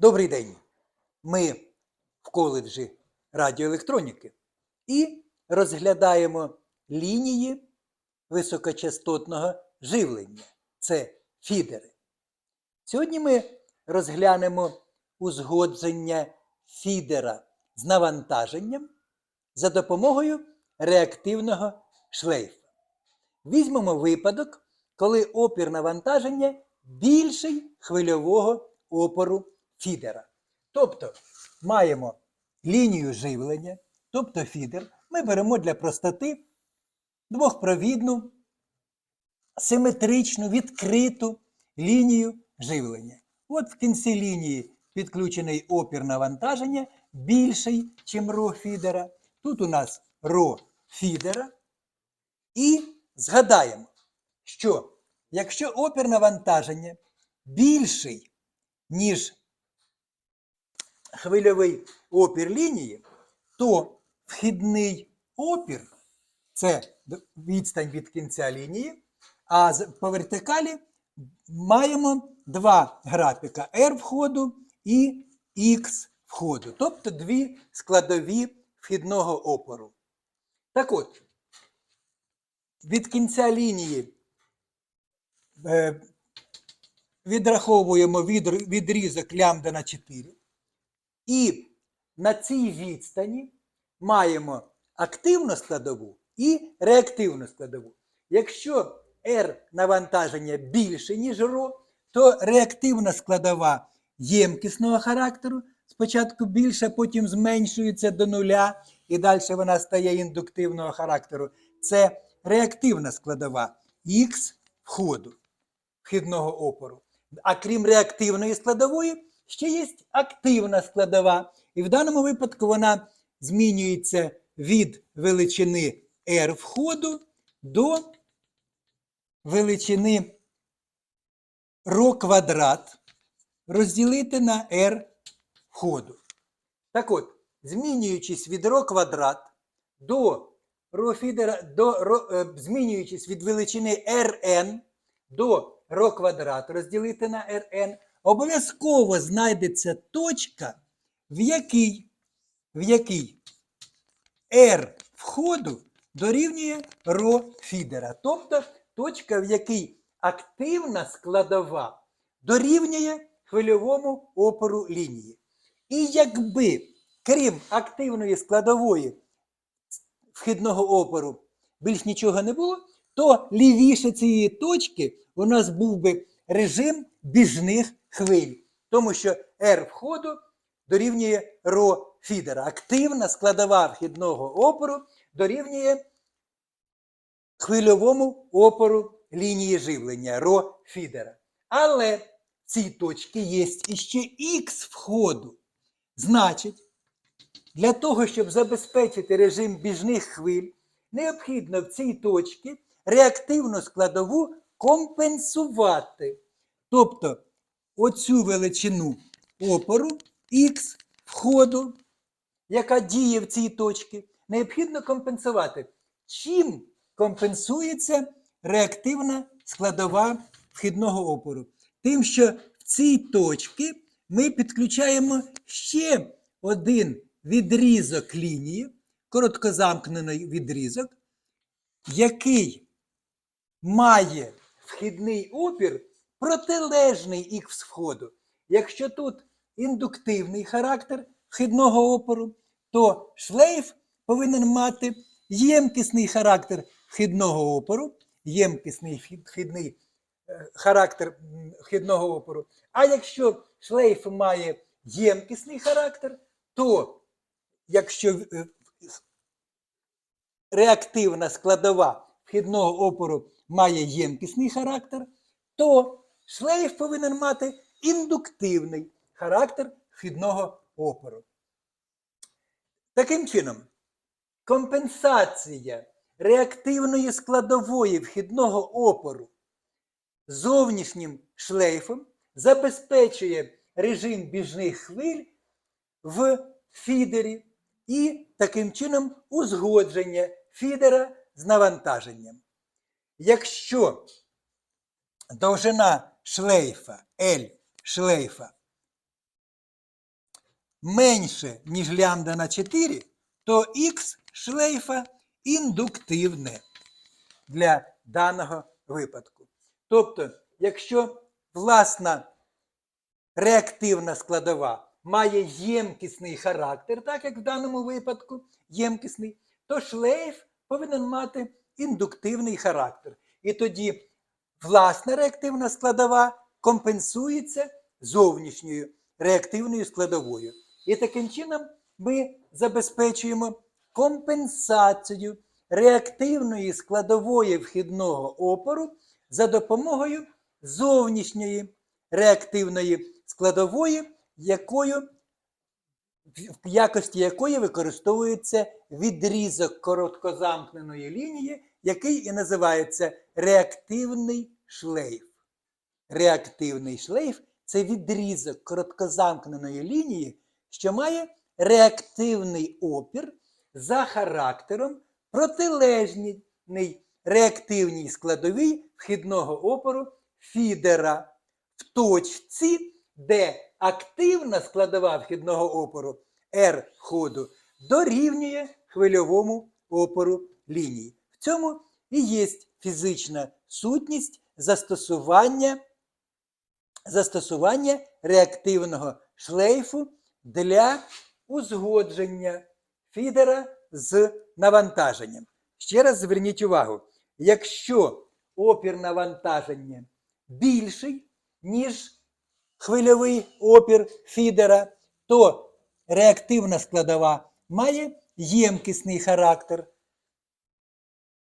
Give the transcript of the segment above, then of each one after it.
Добрий день! Ми в коледжі радіоелектроніки і розглядаємо лінії високочастотного живлення. Це фідери. Сьогодні ми розглянемо узгодження фідера з навантаженням за допомогою реактивного шлейфа. Візьмемо випадок, коли опір навантаження більший хвильового опору фідера. Тобто маємо лінію живлення, тобто фідер. Ми беремо для простоти двохпровідну, симетричну, відкриту лінію живлення. От в кінці лінії підключений опір навантаження більший, ніж ро фідера. Тут у нас ро фідера. І згадаємо, що якщо опір навантаження більший, ніж хвильовий опір лінії, то вхідний опір це відстань від кінця лінії, а по вертикалі маємо два графіка R входу і X входу, тобто дві складові вхідного опору. Так от, від кінця лінії е, відраховуємо відрізок лямбда на 4. І на цій відстані маємо активну складову і реактивну складову. Якщо R навантаження більше, ніж ρ, то реактивна складова ємкісного характеру спочатку більше, потім зменшується до нуля, і далі вона стає індуктивного характеру. Це реактивна складова Х входу вхідного опору. А крім реактивної складової, ще є активна складова. І в даному випадку вона змінюється від величини R входу до величини ρ квадрат розділити на R входу. Так от, змінюючись від ρ квадрат до ρ фідера, до ρ, е, змінюючись від величини Rn до ρ квадрат розділити на Rn, обов'язково знайдеться точка, в якій, в якій R входу дорівнює ρ фідера. Тобто точка, в якій активна складова дорівнює хвильовому опору лінії. І якби, крім активної складової вхідного опору, більш нічого не було, то лівіше цієї точки у нас був би режим біжних хвиль, тому що R входу дорівнює ρ фідера. Активна складова вхідного опору дорівнює хвильовому опору лінії живлення ρ фідера. Але в цій точці є іще Х входу. Значить, для того, щоб забезпечити режим біжних хвиль, необхідно в цій точці реактивну складову компенсувати. Тобто оцю величину опору Х входу, яка діє в цій точці, необхідно компенсувати. Чим компенсується реактивна складова вхідного опору? Тим, що в цій точці ми підключаємо ще один відрізок лінії, короткозамкнений відрізок, який має вхідний опір протилежний х входу. Якщо тут індуктивний характер вхідного опору, то шлейф повинен мати ємкісний характер вхідного опору, ємкісний вхідний е, характер вхідного опору. А якщо шлейф має ємкісний характер, то якщо е, реактивна складова вхідного опору має ємкісний характер, то шлейф повинен мати індуктивний характер вхідного опору. Таким чином, компенсація реактивної складової вхідного опору зовнішнім шлейфом забезпечує режим біжних хвиль в фідері і таким чином узгодження фідера з навантаженням. Якщо довжина шлейфа L шлейфа менше, ніж лямбда на 4, то х шлейфа індуктивне для даного випадку. Тобто, якщо власна реактивна складова має ємкісний характер, так як в даному випадку ємкісний, то шлейф повинен мати індуктивний характер. І тоді власна реактивна складова компенсується зовнішньою реактивною складовою. І таким чином ми забезпечуємо компенсацію реактивної складової вхідного опору за допомогою зовнішньої реактивної складової, якою, в якості якої використовується відрізок короткозамкненої лінії, який і називається реактивний шлейф. Реактивний шлейф це відрізок короткозамкненої лінії, що має реактивний опір за характером протилежний реактивній складовій вхідного опору фідера в точці, де активна складова вхідного опору R ходу дорівнює хвильовому опору лінії. В цьому і є фізична сутність застосування, застосування реактивного шлейфу для узгодження фідера з навантаженням. Ще раз зверніть увагу, якщо опір навантаження більший, ніж хвильовий опір фідера, то реактивна складова має ємкісний характер.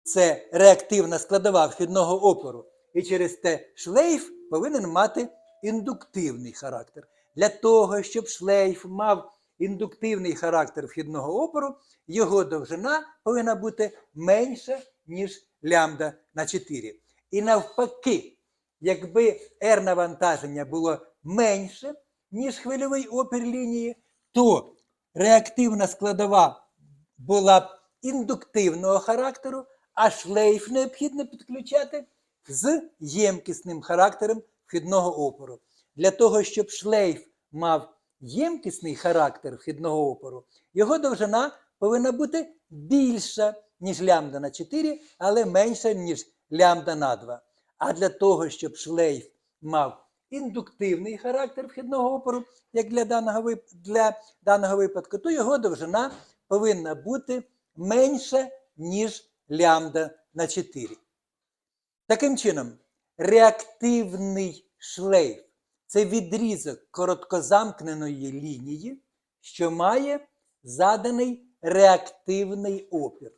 Це реактивна складова вхідного опору. І через те шлейф повинен мати індуктивний характер. Для того, щоб шлейф мав індуктивний характер вхідного опору, його довжина повинна бути менша, ніж лямбда на 4. І навпаки, якби R навантаження було менше, ніж хвильовий опір лінії, то реактивна складова була б індуктивного характеру, а шлейф необхідно підключати з ємкісним характером вхідного опору. Для того, щоб шлейф мав ємкісний характер вхідного опору, його довжина повинна бути більша, ніж лямбда на 4, але менша, ніж лямбда на 2. А для того, щоб шлейф мав індуктивний характер вхідного опору, як для даного, для даного випадку, то його довжина повинна бути менша, ніж лямбда на 4. Таким чином, реактивний шлейф це відрізок короткозамкненої лінії, що має заданий реактивний опір.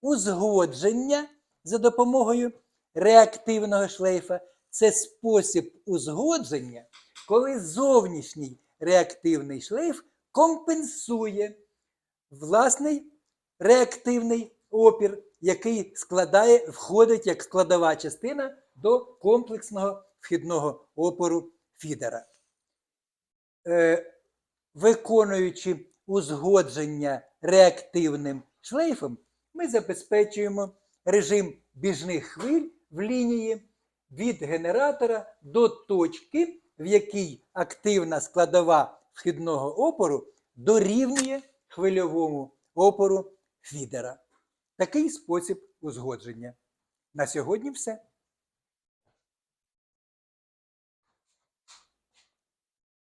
Узгодження за допомогою реактивного шлейфа це спосіб узгодження, коли зовнішній реактивний шлейф компенсує власний реактивний опір, який складає, входить як складова частина до комплексного вхідного опору фідера. Е, виконуючи узгодження реактивним шлейфом, ми забезпечуємо режим біжних хвиль в лінії від генератора до точки, в якій активна складова вхідного опору дорівнює хвильовому опору фідера. Такий спосіб узгодження. На сьогодні все.